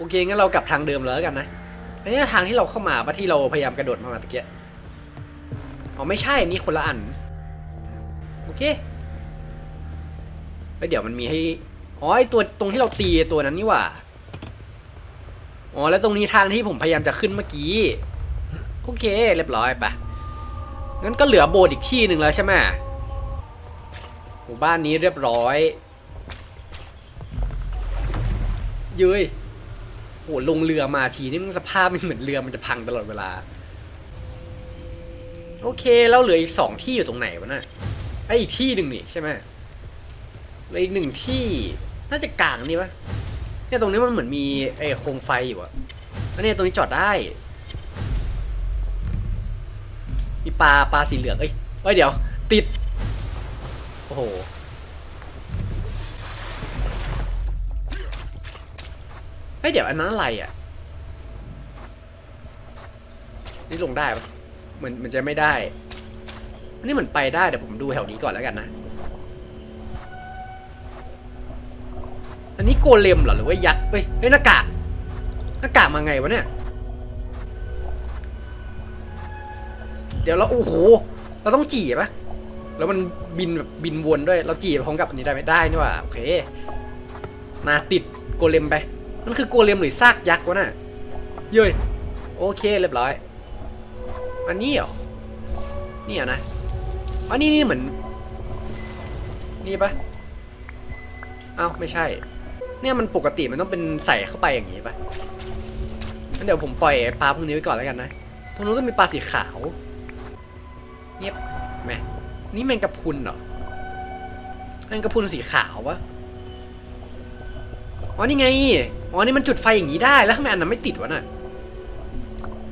โอเคงั้นเรากลับทางเดิมเลยแล้วกันนะนนี้ทางที่เราเข้ามาปะที่เราพยายามกระโดดมาเมื่อกี้อ๋อไม่ใช่นี่คนละอัน โอเคแล้วเดี๋ยวมันมีให้อ๋อไอตัวตรงที่เราตีตัวนั้นนี่หว่าอ๋อแล้วตรงนี้ทางที่ผมพยายามจะขึ้นเมื่อกี้โอเค เรียบร้อยปะงั้นก็เหลือโบสถ์อีกที่หนึ่งแล้วใช่ไหมหมู่บ้านนี้เรียบร้อยย้ย โอ้ลงเรือมาทีนี่มันสภาพมันเหมือนเรือมันจะพังตลอดเวลา โอเคแล้วเหลืออีกสองที่อยู่ตรงไหนวะน่ะไออีกที่หนึ่งนี่ใช่ไหมเลืออีกหนึ่งที่น่าจะกลางนี่ปะเนี่ยตรงนี้มันเหมือนมีไอโคมไฟอยู่อะแล้วเนี่ยตรงนี้จอดได้มีปลาปลาสีเหลืองเอ้ยเอ้ยเดี๋ยว ติด โอ้โห เฮ้ยเดี๋ยวอันนั้นอะไรอะ นี่ลงได้ปะเหมือนมันจะไม่ได้ อันนี้เหมือนไปได้เดี๋ยวผมดูแถวนี้ก่อนแล้วกันนะ อันนี้โกเลมเหรอหรือว่ายักษ์เฮ้ยเฮ้ยหน้ากากหน้ากากมาไงวะเนี่ย เดี๋ยวเราโอ้โห เราต้องจีบปะแล้วมันบินแบบบินวนด้วย เราจีบพร้อมกับอันนี้ได้ไหมได้นี่ว่าโอเคนาติดโกเลมไป มันคือโกเลมหรือซากยักษ์วะน่ะเย้ยโอเคเรียบร้อย อันนี้เหรอนี่อะนะอันนี้นี่เหมือนนี่ปะเอ้าไม่ใช่ เนี่ยมันปกติมันต้องเป็นใส่เข้าไปอย่างนี้ปะงั้นเดี๋ยวผมปล่อยปลาพวกนี้ไว้ก่อนแล้วกันนะตรงนู้นก็มีปลาสีขาวเงียบแหมนี่แมงกะพรุนเหรอแมงกะพรุนสีขาวปะ อ๋อนี่ไง อ๋อนี่มันจุดไฟอย่างนี้ได้ แล้วทำไมอันนั้นไม่ติดวะน่ะ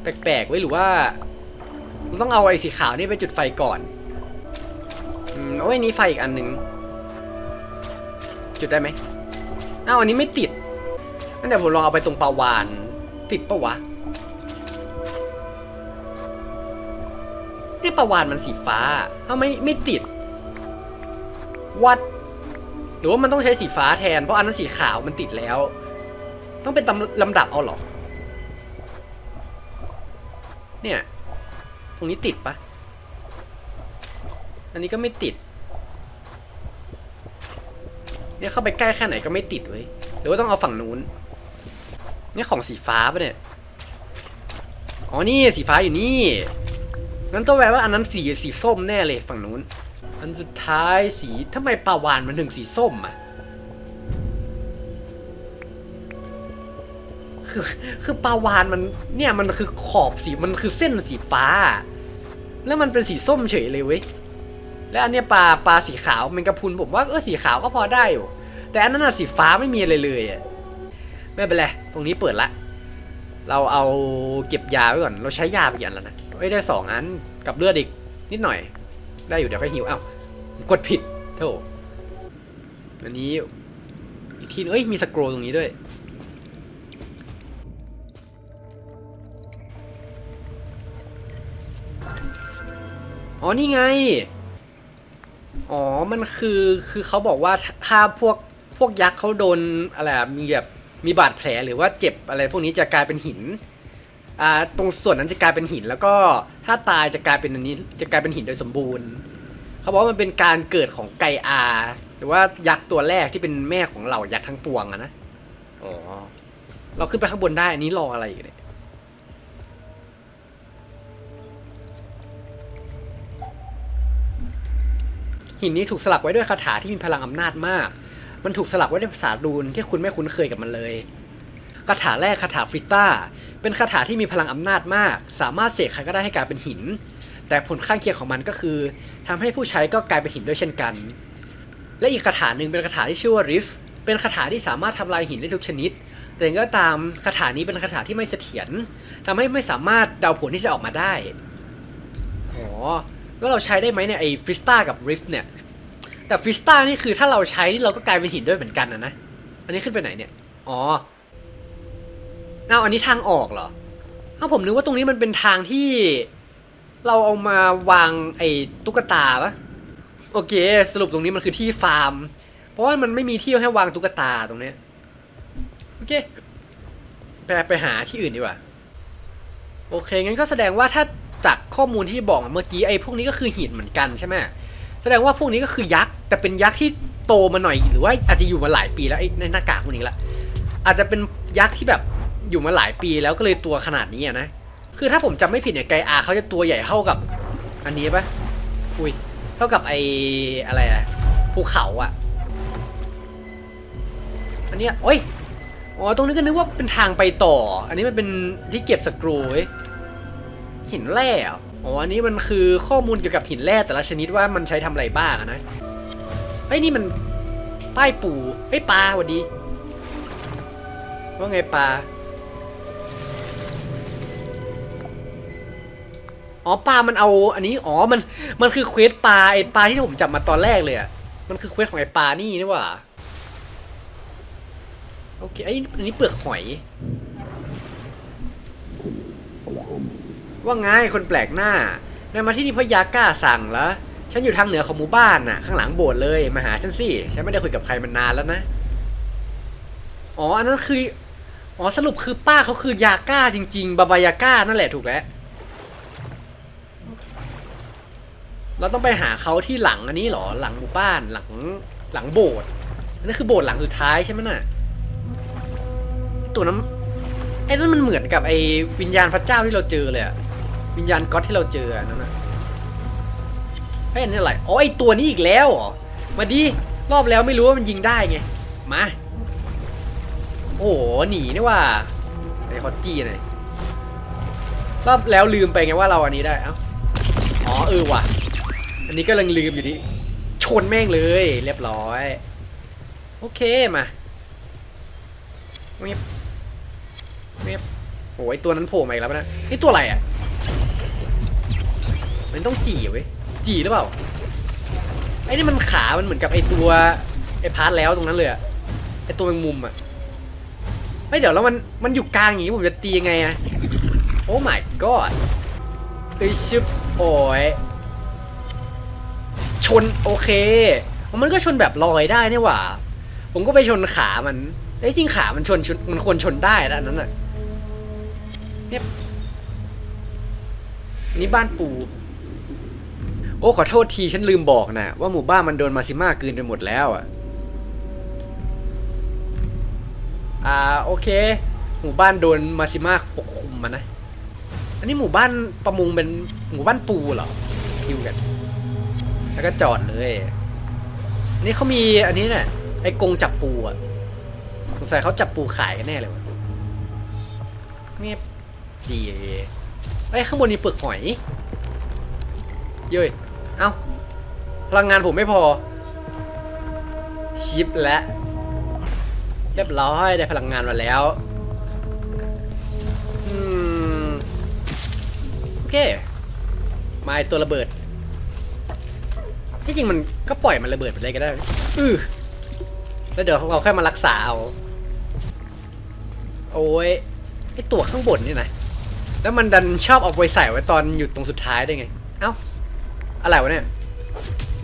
แปลกๆไว้หรือว่าเราต้องเอาไอ้สีขาวนี่ไปจุดไฟก่อนอืมโอ้ยนี่ไฟอีกอันหนึ่งจุดได้ไหมอ้าวอันนี้ไม่ติดงั้นเดี๋ยวผมลองเอาไปตรงปาวาน ติดปะวะนี่ปาวานมันสีฟ้าเอ้าไม่ไม่ติด วัด หรือว่ามันต้องใช้สีฟ้าแทน เพราะอันนั้นสีขาวมันติดแล้ว ต้องเป็นตำลำดับเอาหรอ เนี่ย ตรงนี้ติดปะ อันนี้ก็ไม่ติด เนี่ยเข้าไปใกล้แค่ไหนก็ไม่ติดเว้ย หรือว่าต้องเอาฝั่งนู้น เนี่ยของสีฟ้าปะเนี่ย อ๋อ นี่สีฟ้าอยู่นี่ งั้นก็แปลว่าอันนั้นสีสีส้มแน่เลยฝั่งนู้น อันสุดท้ายสีทำไมปลาวานมันถึงสีส้มอะ คือคือปลาวานมันเนี่ยมันคือขอบสีมันคือเส้นสีฟ้า แล้วมันเป็นสีส้มเฉยเลยเว้ย แล้วอันเนี้ยปลาปลาสีขาวมันกระพุนผมว่าเออสีขาวก็พอได้อยู่ แต่อันนั้นน่ะสีฟ้าไม่มีอะไรเลยอะ ไม่เป็นไรตรงนี้เปิดละ เราเอาเก็บยาไว้ก่อน เราใช้ยาไปกี่อันแล้วนะไม่ได้สองอันกับเลือดอีกนิดหน่อย ได้อยู่เดี๋ยวค่อยหิวอ้าวกดผิดโธ่อันนี้อีกทีเอ้ยมีสกรตรงนี้ด้วยอ๋อนี่ไง อ๋อ มันคือ คือเขาบอกว่าถ้าพวก พวกยักษ์เขาโดนอะไร มีแบบ มีบาดแผลหรือว่าเจ็บอะไรพวกนี้จะกลายเป็นหิน อ่าตรงส่วนนั้นจะกลายเป็นหิน แล้วก็ถ้าตายจะกลายเป็นอันนี้จะกลายเป็นหินโดยสมบูรณ์ เขาบอกว่ามันเป็นการเกิดของไกอา หรือว่ายักษ์ตัวแรกที่เป็นแม่ของเหล่ายักษ์ทั้งปวงอะนะอ๋อเราขึ้นไปข้างบนได้อันนี้รออะไรอยู่เนี่ยหินนี้ถูกสลักไว้ด้วยคาถาที่มีพลังอำนาจมาก มันถูกสลักไว้ด้วยภาษารูนที่คุณไม่คุ้นเคยกับมันเลย คาถาแรกคาถาฟริต้า เป็นคาถาที่มีพลังอำนาจมาก สามารถเสกใครก็ได้ให้กลายเป็นหิน แต่ผลข้างเคียงของมันก็คือทำให้ผู้ใช้ก็กลายเป็นหินด้วยเช่นกัน และอีกคาถาหนึ่งเป็นคาถาที่ชื่อว่าริฟเป็นคาถาที่สามารถทำลายหินได้ทุกชนิด แต่อย่างไรก็ตามคาถานี้เป็นคาถาที่ไม่เสถียรทำให้ไม่สามารถเดาผลที่จะออกมาได้อ๋อแล้วเราใช้ได้ไหมเนี่ยไอ้ฟริสตากับริฟเนี่ยแต่ฟริสตานี่คือถ้าเราใช้นี่เราก็กลายเป็นหินด้วยเหมือนกันนะนะ อันนี้ขึ้นไปไหนเนี่ย อ๋อ เอาอันนี้ทางออกเหรอเอาผมนึกว่าตรงนี้มันเป็นทางที่ เราเอามาวางไอ้ตุ๊กตาปะโอเค สรุปตรงนี้มันคือที่ฟาร์ม เพราะว่ามันไม่มีที่ให้วางตุ๊กตาตรงเนี้ยโอเคไปไปหาที่อื่นดีกว่า โอเคงั้นก็แสดงว่าถ้าจากข้อมูลที่บอกเมื่อกี้ไอ้พวกนี้ก็คือหินเหมือนกันใช่ไหมแสดงว่าพวกนี้ก็คือยักษ์แต่เป็นยักษ์ที่โตมาหน่อยหรือว่าอาจจะอยู่มาหลายปีแล้วไอ้ในหน้ากากพวกนี้ละอาจจะเป็นยักษ์ที่แบบ อยู่มาหลายปีแล้วก็เลยตัวขนาดนี้อะนะ คือถ้าผมจำไม่ผิดเนี่ยไกอาเขาจะตัวใหญ่เท่ากับ อันนี้ปะอุ้ยเท่ากับไอ้อะไรอะภูเขาอะอันเนี้ยโอ้ยอ๋อตรงนี้ก็นึกว่าเป็นทางไปต่อ อันนี้มันเป็นที่เก็บสกรูเหินแร่อ๋ออันนี้มันคือข้อมูลเกี่ยวกับหินแร่แต่ละชนิดว่ามันใช้ทำอะไรบ้างนะไอ้ยนี่มันป้ายปูเฮ้ยปลาวัดดีว่าไงปลา อ๋อปลา มันเอาอันนี้ อ๋อ มัน มันคือเควสปลาไอปลาที่ผมจับมาตอนแรกเลยอะมันคือเควสของไอปลานี่นี่หว่า โอเค ไออันนี้เปลือกหอย ว่าไงคนแปลกหน้านายมาที่นี่เพราะยาก้าสั่งเหรอ ฉันอยู่ทางเหนือของหมู่บ้านน่ะ ข้างหลังโบสถ์เลย มาหาฉันสิ ฉันไม่ได้คุยกับใครมานานแล้วนะ อ๋อ อันนั้นคือ อ๋อ สรุปคือป้าเขาคือยาก้าจริง ๆ บาบายาก้านั่นแหละถูกแล้ว เราต้องไปหาเขาที่หลังอันนี้เหรอหลังหมู่บ้านหลังหลังโบสถ์อันนั้นคือโบสถ์หลังสุดท้ายใช่ไหมน่ะตัวนั้นไอ้นั่นมันเหมือนกับไอ้วิญญาณพระเจ้าที่เราเจอเลยอะวิญญาณก๊อตที่เราเจออะนั่นน่ะไอ้ยอันนี่อะไรอ๋อไอ้ตัวนี้อีกแล้วเหรอมาดิรอบแล้วไม่รู้ว่ามันยิงได้ไงมาโอ้โหหนีนี่ว่าไอ้คอจี้หน่อยรอบแล้วลืมไปไงว่าเราอันนี้ได้เอ้าอ๋อเออว่ะ อันนี้ก็ลังลืมอยู่ดิชนแม่งเลยเรียบร้อย โอเคมาเว็บเว็บโอ้ยตัวนั้นโผล่มาอีกแล้วนะนี่ตัวอะไรอะ มันต้องจี่เว้ยจี่หรือเปล่าไอ้นี่มันขา มันเหมือนกับไอ้ตัวไอ้พาร์ทแล้วตรงนั้นเลยอะไอ้ตัวแมงมุมอะไม่เดี๋ยวแล้วมันมันอยู่กลางอย่างงี้ผมจะตียังไงอะโอ้ my god เอ้ยชึบโอ้ย ชนโอเค มันก็ชนแบบลอยได้นี่หว่า ผมก็ไปชนขามันแต่จริงขามันชนชนมันควรชนได้นะอันนั้นน่ะเนี่ยนี่บ้านปู โอ้ขอโทษทีฉันลืมบอกนะว่าหมู่บ้านมันโดนมาซิม่ากืนไปหมดแล้วอะ อ่าโอเค หมู่บ้านโดนมาซิม่าปกคลุมมานะ อันนี้หมู่บ้านประมงเป็นหมู่บ้านปูเหรอคิวกัน แล้วก็จอดเลย นี่เขามีอันนี้เนี่ยไอ้กรงจับปูอะสงสัยเขาจับปูขายกันแน่เลยวะนี่ดีไอ้ยข้างบนนี่เปลือกหอยเย้ยเอ้าพลังงานผมไม่พอ ชิปและเรียบร้อยได้พลังงานมาแล้วอืมโอเคมาไอ้ตัวระเบิด ที่จริงมันก็ปล่อยมันระเบิดไปเลยก็ได้อือแล้วเดี๋ยวเราแค่มารักษาเอา โอ้ยไอตัวข้างบนนี่นะ แล้วมันดันชอบเอาไปใส่ไว้ตอนอยู่ตรงสุดท้ายได้ไง เอ้า อะไรวะเนี่ย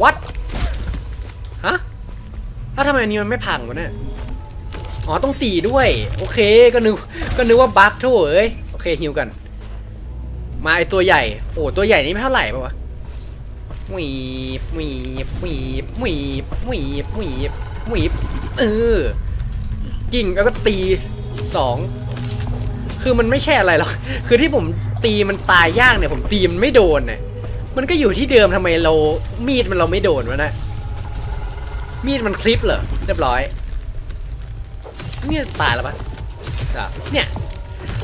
what ฮะถ้าวทำไมอันนี้มันไม่พังวะเนี่ย อ๋อต้องตีด้วย โอเค ก็นึก ก็นึกว่าบั๊กโถ่เอ้ย โอเคฮิวกัน มาไอตัวใหญ่ โอ้ตัวใหญ่นี่ไม่เท่าไหร่ปะวะ หวีบหวีบหวีบหวีบหวีบหวีบหวีบเออกิ่งแล้วก็ตีสองคือมันไม่ใช่อะไรหรอก คือที่ผมตีมันตายยากเนี่ย ผมตีมันไม่โดนเนี่ย มันก็อยู่ที่เดิมทำไมเรา มีดมันเราไม่โดนวะนะ มีดมันคลิปเหรอ เรียบร้อยนี่ตายแล้วปะอะเนี่ย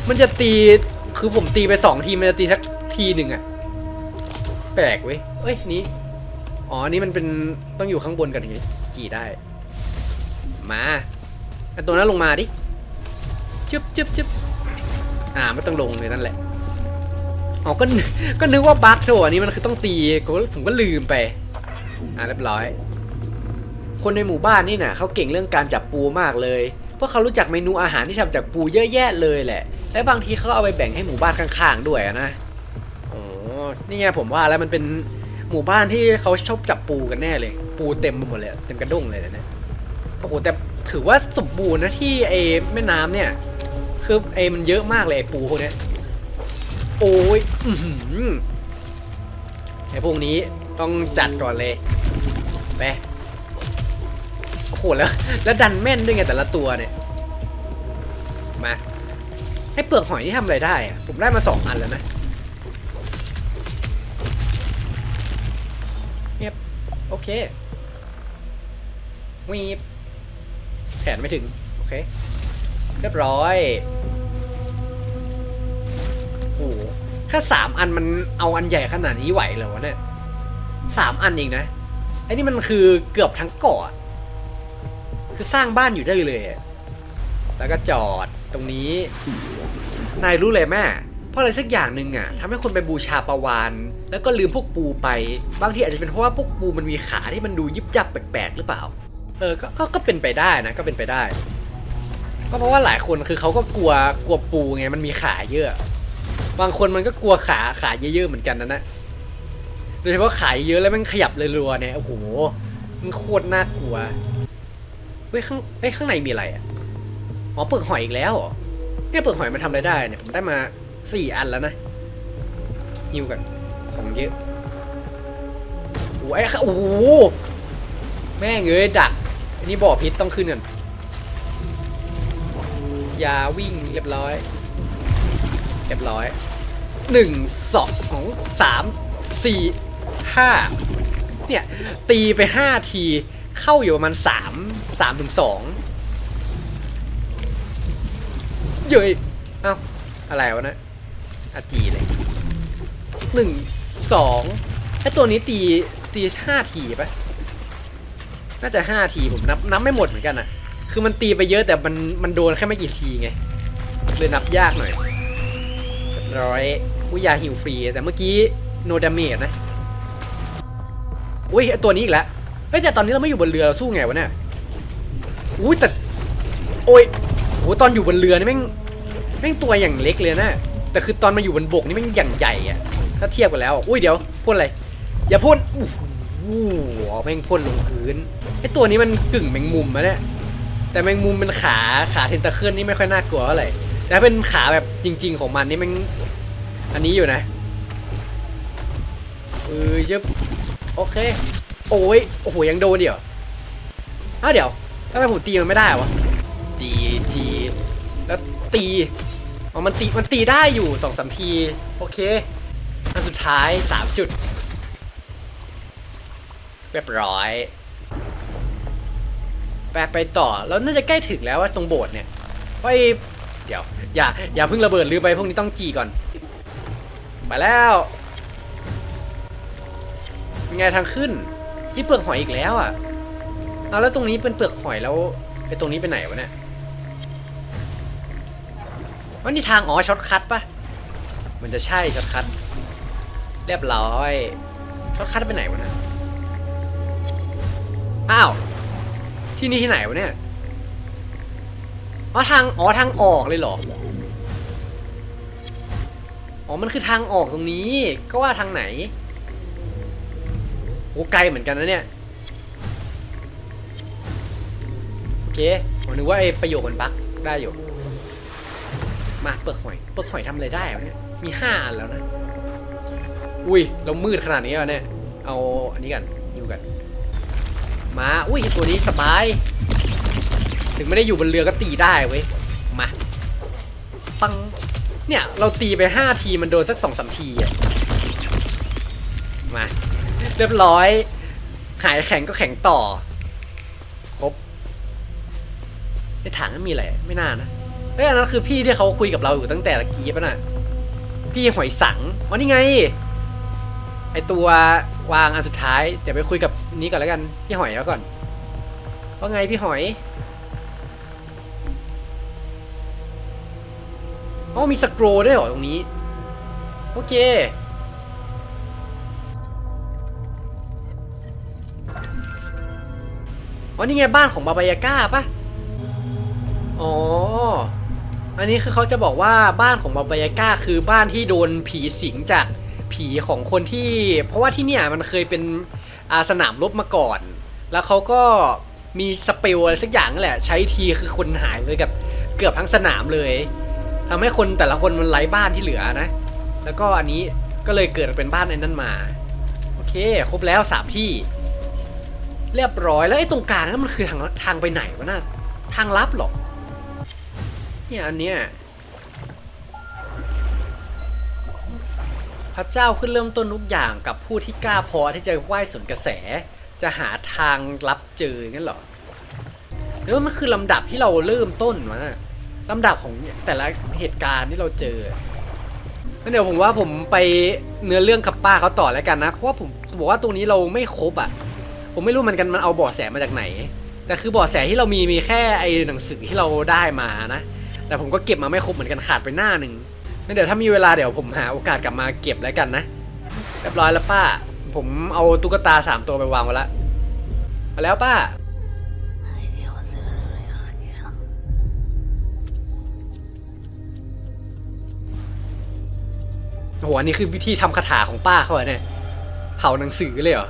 มันจะตี คือผมตีไปสองที มันจะตีสักทีหนึ่งอะแปลกเว้ย เอ้ยนี่อ๋อนี่มันเป็นต้องอยู่ข้างบนกันอย่างงี้กี่ได้ มาไอตัวนั้นลงมาดิจึ๊บจึ๊บจึ๊บอ่าไม่ต้องลงเลยนั่นแหละอ๋อก็ก็นึกว่าบั๊กโถอันนี้มันคือต้องตีก็ผมก็ลืมไป อ่าเรียบร้อย คนในหมู่บ้านนี่น่ะเขาเก่งเรื่องการจับปูมากเลยเพราะเขารู้จักเมนูอาหารที่ทำจากปูเยอะแยะเลยแหละ และบางทีเขาเอาไปแบ่งให้หมู่บ้านข้างๆด้วยอะนะ โอ้นี่ไงผมว่าแล้วมันเป็น หมู่บ้านที่เขาชอบจับปูกันแน่เลย ปูเต็มไปหมดเลยเต็มกระด้งเลยนะโอ้โหแต่ถือว่าสมบูรณ์นะที่ไอ้แม่น้ำเนี่ยคือคือไอ้มันเยอะมากเลยไอ้ปูพวกนี้โอ้ยอืไอ้พวกนี้ต้องจัดก่อนเลยไปโอ้โหแล้ว แล้วดันแม่นด้วยไงแต่ละตัวเนี่ยมาให้เปลือกหอยนี่ทำอะไรได้อะผมได้มาสองอันแล้วนะ โอเควีบแขนไม่ถึง โอเค เรียบร้อยโอ้โหแค่สามอันมันเอาอันใหญ่ขนาดนี้ไหวเหรอวะเนี่ยสามอันเองนะไอ้นี่มันคือเกือบทั้งเกาะคือสร้างบ้านอยู่ได้เลย แล้วก็จอดตรงนี้ นายรู้เลยแม่ เพราะอะไรสักอย่างหนึ่งอะทำให้คนไปบูชาปลาวาน แล้วก็ลืมพวกปูไป บางทีอาจจะเป็นเพราะว่าพวกปูมันมีขาที่มันดูยิบยับแปลกๆหรือเปล่า เออก็ก็ ก็เป็นไปได้นะ ก็เป็นไปได้ ก็เพราะว่าหลายคนคือเขาก็กลัว กลัวปูไง มันมีขาเยอะ บางคนมันก็กลัวขา ขาเยอะๆเหมือนกันนะนะโดยเฉพาะขาเยอะแล้วมันขยับเลยรัวๆเนี่ย โอ้โห มันโคตรน่ากลัว เฮ้ยข้างเฮ้ยข้างในมีอะไรอะ อ๋อเปลือกหอยอีกแล้วเหรอเนี่ยเปลือกหอยมันทำอะไรได้เนี่ย ผมได้มาสี่อันแล้วนะฮิวกัน ของเยอะโอ้ยโอ้โหแม่งเอ้ยดัก อันนี้บ่อพิษต้องขึ้นกันยาวิ่งเรียบร้อย เรียบร้อยหนึ่งสองสามสี่ห้าเนี่ยตีไปห้าทีเข้าอยู่ประมาณสามสามถึงสองเย้ยเอ้าอะไรวะนะอาจีเลยหนึ่ง สองไอตัวนี้ตีตีห้าทีปะน่าจะห้าทีผมนับนับไม่หมดเหมือนกันอะคือมันตีไปเยอะแต่มันมันโดนแค่ไม่กี่ทีไง เลยนับยากหน่อยร้อยอุยยาหิวฟรี แต่เมื่อกี้โนดาเมจนะอุ้ยไอตัวนี้อีกแล้วเฮ้ยแต่ตอนนี้เราไม่อยู่บนเรือเราสู้ไงวะเนี่ยอุ้ยแต่โอ้ยโหตอนอยู่บนเรือนี่แม่งแม่งตัวอย่างเล็กเลยนะแต่คือตอนมาอยู่บนบกนี่แม่งอย่างใหญ่อะ ถ้าเทียบกันแล้ว อุ้ยเดี๋ยวพ่นอะไร อย่าพ่นอู้หูแม่งพ่นลงพื้นไอตัวนี้มันกึ่งแมงมุมอะเนี่ย แต่แมงมุมเป็นขาขาเทนตาเคิลนี่ไม่ค่อยน่ากลัวเท่าไหร่ แต่เป็นขาแบบจริง ๆ ของมันนี่มันอันนี้อยู่นะเออเยบโอเค โอ้ย โอ้โห ยังโดนเดี๋ยวอ้าวเดี๋ยวทำไมผมตีมันไม่ได้วะ ตีจีแล้วตี อ๋อ มันตี มันตีได้อยู่สองสามที โอเค นสุดท้ายสามจุด เรียบร้อยไปไปต่อ แล้วน่าจะใกล้ถึงแล้วว่าตรงโบสถ์เนี่ยไปเดี๋ยว อย่า อย่าเพิ่งระเบิดลืมไปพวกนี้ต้องจีก่อนไปแล้วไงทางขึ้น นี่เปลือกหอยอีกแล้วอะเอาแล้วตรงนี้เป็นเปลือกหอยแล้วไอ้ตรงนี้ไปไหนวะเนี่ยว่านี่ทางอ๋อช็อตคัทปะมันจะใช่ช็อตคัท เรียบร้อยช็อตคัทไปไหนวะเนี่ยอ้าว ที่นี่ที่ไหนวะเนี่ยอ๋อทางอ๋อทางออกเลยเหรออ๋อมันคือทางออกตรงนี้ ก็ว่าทางไหนโอ้ไกลเหมือนกันนะเนี่ยโอเคผมนึกว่าไอประโยคมันบั๊กได้อยู่มาเปลือกหอยเปลือกหอยทำอะไรได้วะเนี่ยมีห้าอันแล้วนะ อุ้ยเรามืดขนาดนี้แล้วเนี่ย เอาอันนี้กันดูกันมา อุ้ยตัวนี้สบาย ถึงไม่ได้อยู่บนเรือก็ตีได้เว้ย มา ปัง เนี่ย เราตีไปห้าทีมันโดนสักสองสามทีอะมา เรียบร้อย หายแข็งก็แข็งต่อ ครบ ในถังนั้นมีอะไร ไม่น่านะ เฮ้ยอันนั้นคือพี่ที่เขาคุยกับเราอยู่ตั้งแต่ตะกี้ป่ะน่ะ พี่หอยสังอ๋อนี่ไง ไอตัววางอันสุดท้าย เดี๋ยวไปคุยกับนี้ก่อนแล้วกัน พี่หอยแล้วก่อน ว่าไงพี่หอยอ๋อมีสกรด้วยเหรอตรงนี้ โอเค อ๋อ นี่ไงบ้านของบาบายาก้าปะอ๋อ อันนี้คือเขาจะบอกว่าบ้านของบาบายาก้าคือบ้านที่โดนผีสิงจาก ผีของคนที่ เพราะว่าที่เนี่ยมันเคยเป็นอาสนามรบมาก่อน แล้วเขาก็มีสเปลอะไรสักอย่างนั่นแหละ ใช้ทีคือคนหายเลยกับเกือบทั้งสนามเลยทำให้คนแต่ละคนมันไร้บ้านที่เหลือนะ แล้วก็อันนี้ก็เลยเกิดเป็นบ้านไอ้นั่นมา โอเค ครบแล้วสามที่ เรียบร้อยแล้วไอ้ตรงกลางนั่นมันคือทางทางไปไหนวะน่าทางลับหรอเนี่ยอันเนี้ย ระเจ้าขึ้นเริ่มต้นทุกอย่างกับผู้ที่กล้าพอที่จะว่ายสวนกระแส จะหาทางลับเจองั้นเหรอหรือว่ามันคือลำดับที่เราเริ่มต้นวะลำดับของแต่ละเหตุการณ์ที่เราเจองั้นเดี๋ยวผมว่าผมไปเนื้อเรื่องกับป้าเขาต่อแล้วกันนะเพราะว่าผมบอกว่าตรงนี้เราไม่ครบอะ ผมไม่รู้มือนกันมันเอาบาะแสมาจากไหน แต่คือบาะแสที่เรามีมีแค่ไอ้หนังสือที่เราได้มานะ แต่ผมก็เก็บมาไม่ครบเหมือนกันขาดไปหน้าหนึ่ง เดี๋ยวถ้ามีเวลาเดี๋ยวผมหาโอกาสกลับมาเก็บแล้วกันนะเรียบร้อยแล้วป้า ผมเอาตุ๊กตาสามตัวไปวางไว้แล้วมาแล้วป้าโอ้โหอันนี้คือวิธีทำคาถาของป้าเขาเหรอเนี่ยเผาหนังสือเลยเหรอ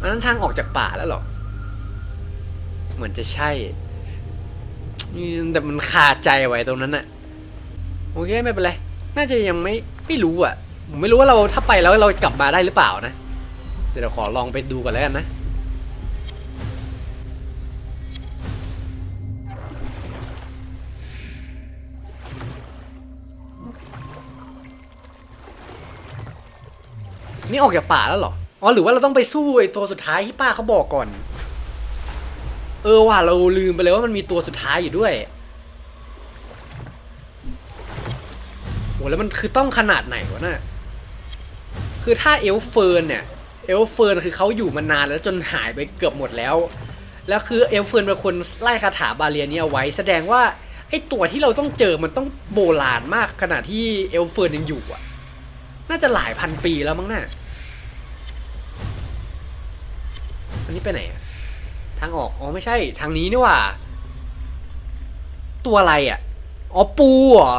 อันนั้นทางออกจากป่าแล้วหรอ เหมือนจะใช่ แต่มันคาใจไว้ตรงนั้นน่ะ โอเคไม่เป็นไร น่าจะยังไม่ไม่รู้อะผมไม่รู้ว่าเราถ้าไปแล้วเรากลับมาได้หรือเปล่านะ เดี๋ยวเราขอลองไปดูก่อนแล้วกันนะนี่ออกจากป่าแล้วเหรอ อ๋อหรือว่าเราต้องไปสู้ไอ้ตัวสุดท้ายที่ป้าเขาบอกก่อน เออว่ะเราลืมไปเลยว่ามันมีตัวสุดท้ายอยู่ด้วย แล้วมันคือต้องขนาดไหนวะน่ะคือถ้าเอลเฟิร์นเนี่ย เอลเฟิร์นคือเขาอยู่มานานแล้วจนหายไปเกือบหมดแล้ว แล้วคือเอลเฟิร์นเป็นคนไล่คาถาบาเลียนี้เอาไว้ แสดงว่าไอตัวที่เราต้องเจอมันต้องโบราณมากขนาดที่เอลเฟิร์นยังอยู่อะ น่าจะหลายพันปีแล้วมั้งน่ะอันนี้ไปไหนอะทางออก อ๋อไม่ใช่ ทางนี้นี่ว่า ตัวอะไรอะ อ๋อปูเหรอ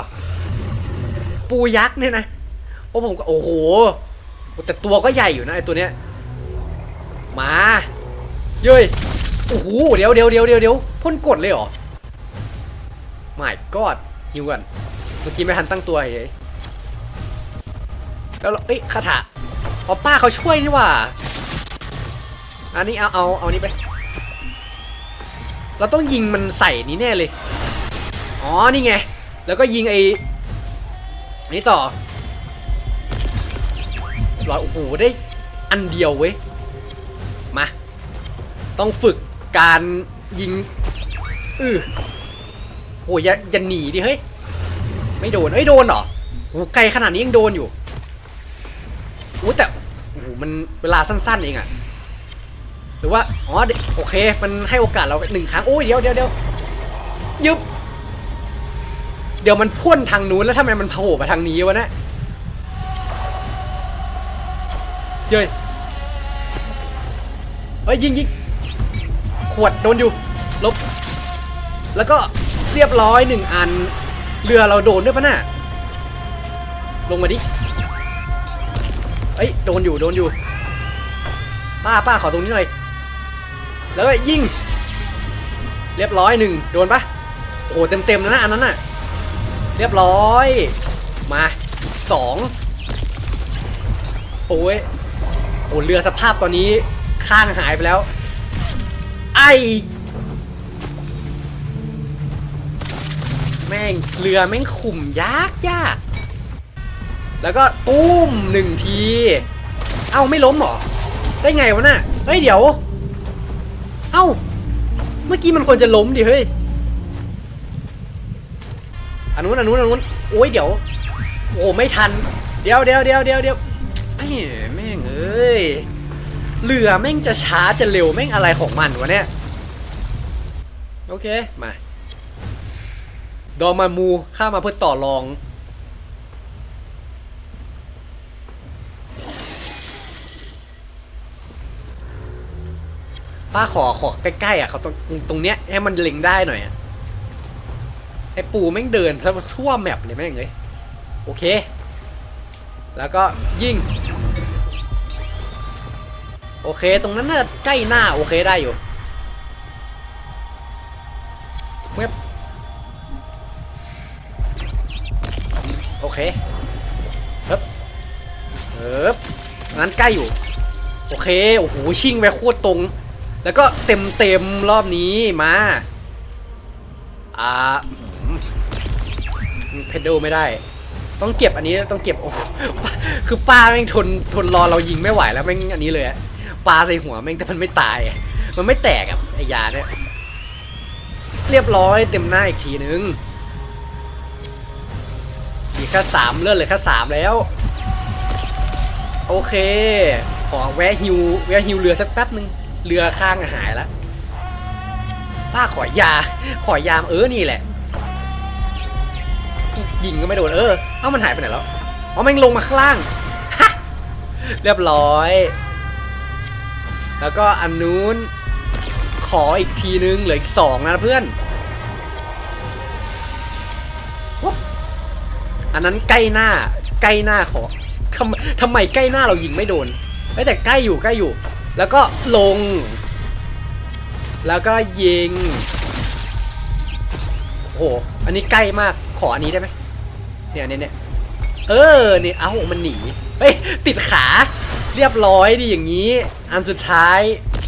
ปูยักษ์เนี่ยนะโอ้ผมก็โอ้โห แต่ตัวก็ใหญ่อยู่นะไอตัวเนี้ย มาเย้ยโอ้โหเดี๋ยวเดี๋ยวเดี๋ยวเดี๋ยวเดี๋ยวพ่นกดเลยเหรอไม่กอดฮิวกันเมื่อกี้ไม่ทันตั้งตัวเฉยแล้วเอ้ยคาถาอ๋อป้าเขาช่วยนี่ว่าอันนี้เอาเอาเอานี้ไป เราต้องยิงมันใส่นี้แน่เลย อ๋อนี่ไง แล้วก็ยิงไอ้ นี้ต่อร้อยโอ้โหได้อันเดียวเว้ย มา ต้องฝึกการยิงอือโหอย่าอย่าหนีดิเฮ้ย ไม่โดนเอ้ยโดนเหรอโอ้โหไกลขนาดนี้ยังโดนอยู่โอ้แต่โอ้โหมันเวลาสั้นๆเองอะหรือว่า อ๋อ โอเค มันให้โอกาสเราหนึ่งครั้ง โอ้ยเดี๋ยวเดี๋ยวเดี๋ยวยึบ ดี๋ยวมันพ่นทางนู้นแล้วทำไมมันโผล่มาทางนี้วะเนะเย้ยเฮ้ยยิงยิงขวดโดนอยู่ลบ แล้วก็เรียบร้อยหนึ่งอัน เรือเราโดนด้วยปะน่ะลงมาดิเอ้ยโดนอยู่โดนอยู่ ป้าป้าขอตรงนี้หน่อย แล้วก็ยิง เรียบร้อยหนึ่งโดนปะโอ้โหเต็มๆแล้วนะอันนั้นน่ะ เรียบร้อย มาอีกสองโอ้ยโอ้เรือสภาพตอนนี้ข้างหายไปแล้ว ไอแม่งเรือแม่งขุ่มยากยากแล้วก็ตุ้มหนึ่งที เอ้าไม่ล้มหรอ ได้ไงวะน่ะ เฮ้ยเดี๋ยว เอ้า เมื่อกี้มันควรจะล้มดิเฮ้ย อันนู้นอันนู้นอันนู้นโอ้ยเดี๋ยว โอ้ไม่ทัน เดี๋ยวเดี๋ยวเดี๋ยวเดี๋ยวเดี๋ยวแม่แม่งเอ้ยเรือแม่งจะช้าจะเร็วแม่งอะไรของมันวะเนี่ยโอเคมาดอมามูข้ามาเพื่อต่อรอง ป้าขอขอใกล้ๆอะเขาตรงตรงเนี้ยให้มันเล็งได้หน่อยอะ ไอ้ปูแม่งเดินซะทั่วแมปเลยแม่งเลยโอเค แล้วก็ยิงโอเค ตรงนั้นน่าใกล้หน้าโอเคได้อยู่เว็บโอเคเฮ้บเฮ้บงั้นใกล้อยู่ โอเค โอ้โห ชิ่งไปโคตรตรง แล้วก็เต็มเต็มรอบนี้มา อ่า เพดโดไม่ได้ ต้องเก็บอันนี้ต้องเก็บโอ้คือป้าแม่งทนทนรอเรายิงไม่ไหวแล้วแม่งอันนี้เลยอะปลาใส่หัวแม่งแต่มันไม่ตาย มันไม่แตกอะไอยาเนี่ยเรียบร้อยเต็มหน้าอีกทีนึงอีกแค่สามเลือนเลยแค่สามแล้ว โอเค ขอแวะฮิวแวะฮิวเรือสักแป๊บนึงเรือข้างหายแล้วป้าขอยา ขอยามเออนี่แหละ ยิงก็ไม่โดนเออ เอ้ามันหายไปไหนแล้วอ๋อม่งลงมาข้างล่างฮะเรียบร้อย แล้วก็อันนู้นขออีกทีนึงเหลืออีกสองนะเพื่อน อันนั้นใกล้หน้า ใกล้หน้าขอทำทำไมใกล้หน้าเรายิงไม่โดนเอ้ยแต่ใกล้อยู่ใกล้อยู่ แล้วก็ลง แล้วก็ยิงโอ้โหอันนี้ใกล้มากขออันนี้ได้ไหม เนี่ยเนี่ยเนี่ยเออเนี่ยเอ้ามันหนีเฮ้ยติดขาเรียบร้อยดิอย่างนี้ อันสุดท้าย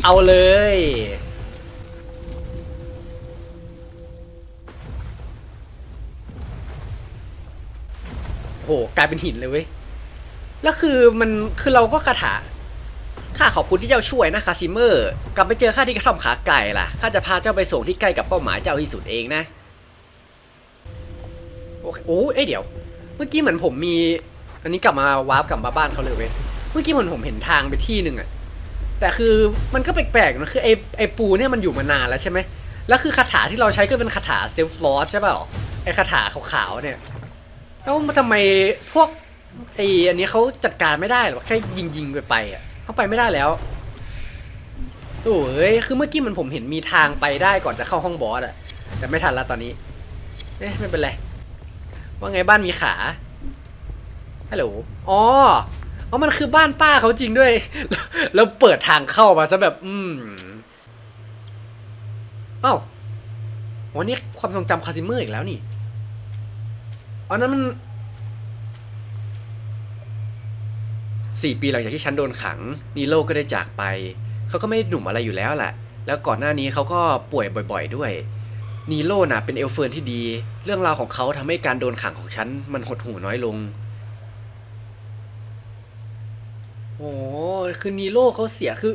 เอาเลยโหกลายเป็นหินเลยเว้ย แล้วคือมันคือเราก็คาถาข้าขอบคุณที่เจ้าช่วยนะคาซิเมอร์ กลับไปเจอข้าที่กระท่อมขาไก่ล่ะข้าจะพาเจ้าไปส่งที่ใกล้กับเป้าหมายเจ้าที่สุดเองนะ โอเคโอ้เอ้ยเดี๋ยว เมื่อกี้เหมือนผมมี อันนี้กลับมาวาร์ปกลับมาบ้านเขาเลยเว้ยเมื่อกี้เหมือนผมเห็นทางไปที่หนึ่งอะแต่คือมันก็แปลกๆนะคือไอ้ไอ้ปูเนี่ยมันอยู่มานานแล้วใช่ไหมแล้วคือคาถาที่เราใช้ก็เป็นคาถาเซลฟ์ลอสใช่ป่าไอ้คาถาขาวๆเนี่ยแล้วมันทำไมพวกไอ้อันนี้เขาจัดการไม่ได้หรอแค่ยิงยิงๆไปไปอะเขาไปไม่ได้แล้วโอ้ยคือเมื่อกี้มันผมเห็นมีทางไปได้ก่อนจะเข้าห้องบอสอะแต่ไม่ทันละตอนนี้เอ๊ะไม่เป็นไร ว่าไงบ้านมีขา ฮัลโหล อ๋อ อ๋อ มันคือบ้านป้าเขาจริงด้วย แล้วเปิดทางเข้ามาซะแบบ อืมเอ้าวันนี้ความทรงจำคาซิเมอร์อีกแล้วนี่อันนั้นมันสี่ปีหลังจากที่ฉันโดนขังนีโร่ก็ได้จากไป เขาก็ไม่ได้หนุ่มอะไรอยู่แล้วแหละ แล้วก่อนหน้านี้เขาก็ป่วยบ่อย ๆ ด้วย นีโร่น่ะเป็นเอลเฟิร์นที่ดี เรื่องราวของเขาทำให้การโดนขังของฉันมันหดหู่น้อยลง โอ้คือนีโร่เขาเสียคือ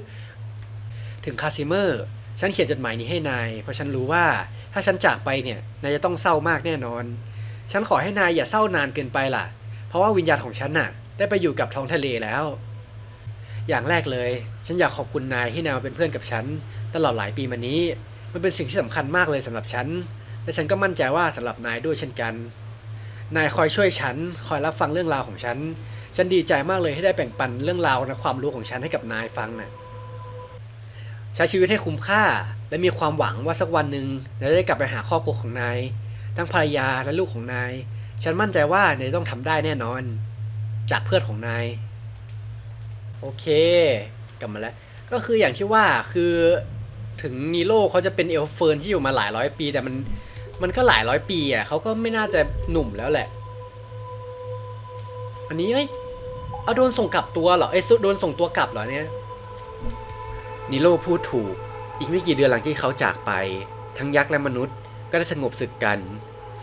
ถึงคาซิเมอร์ ฉันเขียนจดหมายนี้ให้นาย เพราะฉันรู้ว่าถ้าฉันจากไปเนี่ย นายจะต้องเศร้ามากแน่นอน ฉันขอให้นายอย่าเศร้านานเกินไปล่ะ เพราะว่าวิญญาณของฉันน่ะ ได้ไปอยู่กับท้องทะเลแล้ว อย่างแรกเลย ฉันอยากขอบคุณนายที่นายมาเป็นเพื่อนกับฉัน ตลอดหลายปีมานี้ มันเป็นสิ่งที่สำคัญมากเลยสำหรับฉัน และฉันก็มั่นใจว่าสำหรับนายด้วยเช่นกัน นายคอยช่วยฉัน คอยรับฟังเรื่องราวของฉัน ฉันดีใจมากเลยที่ได้แบ่งปันเรื่องราวและความรู้ของฉันให้กับนายฟังน่ะใช้ชีวิตให้คุ้มค่า และมีความหวังว่าสักวันหนึ่งนายจะได้กลับไปหาครอบครัวของนาย ทั้งภรรยาและลูกของนาย ฉันมั่นใจว่านายต้องทำได้แน่นอน จากเพื่อนของนาย โอเค กลับมาแล้ว ก็คืออย่างที่ว่าคือ ถึงนีโร่เขาจะเป็นเอลเฟิร์นที่อยู่มาหลายร้อยปี แต่มันมันก็หลายร้อยปีอะเขาก็ไม่น่าจะหนุ่มแล้วแหละ อันนี้เฮ้ยเอาโดนส่งกลับตัวเหรอเอ้ยโดนส่งตัวกลับเหรอเนี่ยนิโร่พูดถูก อีกไม่กี่เดือนหลังที่เขาจากไป ทั้งยักษ์และมนุษย์ก็ได้สงบศึกกัน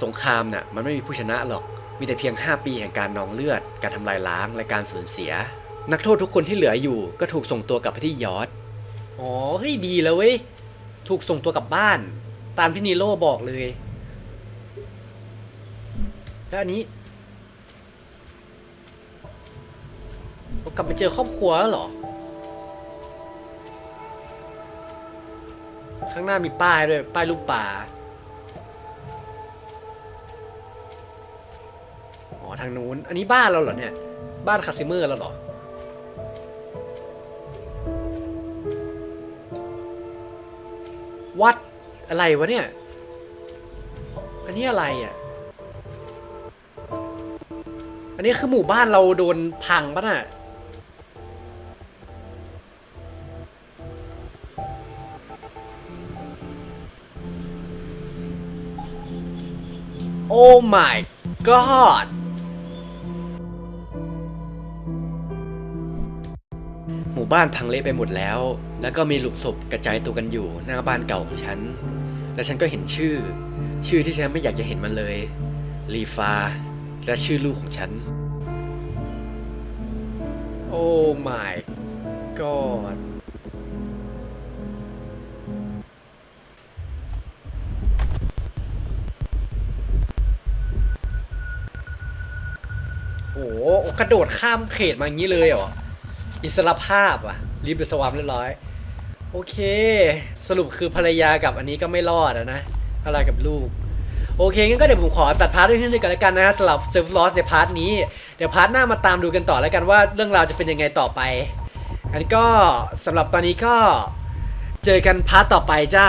สงครามน่ะมันไม่มีผู้ชนะหรอก มีแต่เพียง 5 ปีแห่งการนองเลือด การทำลายล้างและการสูญเสีย นักโทษทุกคนที่เหลืออยู่ก็ถูกส่งตัวกลับไปที่ยอร์ด อ๋อเฮ้ยดีแล้วเว้ย ถูกส่งตัวกลับบ้าน ตามที่นิโร่บอกเลย แล้วอันนี้เรากลับไปเจอครอบครัวแล้วเหรอ ข้างหน้ามีป้ายด้วย ป้ายลูกป่า อ๋อ ทางนู้น อันนี้บ้านเราเหรอเนี่ย บ้านคาซิเมอร์เราเหรอ อะไรวะเนี่ย อันนี้อะไรอะ อันนี้คือหมู่บ้านเราโดนพังปะน่ะ โอ้ my god หมู่บ้านพังเละไปหมดแล้ว แล้วก็มีหลุมศพกระจายตัวกันอยู่หน้าบ้านเก่าของฉัน และฉันก็เห็นชื่อ ชื่อที่ฉันไม่อยากจะเห็นมันเลยลีฟา และชื่อลูกของฉัน โอ้ my god โอ้โหกระโดดข้ามเขตมาอย่างนี้เลยเหรอ อิสระภาพอะรีบไปสวามเรียบร้อย โอเค สรุปคือภรรยากับอันนี้ก็ไม่รอดอะนะอะไรกับลูก โอเคงั้นก็เดี๋ยวผมขอตัดพาร์ทด้วยที่นี่กันแล้วกันนะฮะสำหรับเซฟลอสในพาร์ทนี้ เดี๋ยวพาร์ทหน้ามาตามดูกันต่อแล้วกันว่าเรื่องราวจะเป็นยังไงต่อไปอันก็สำหรับตอนนี้ก็เจอกันพาร์ทต่อไปจ้า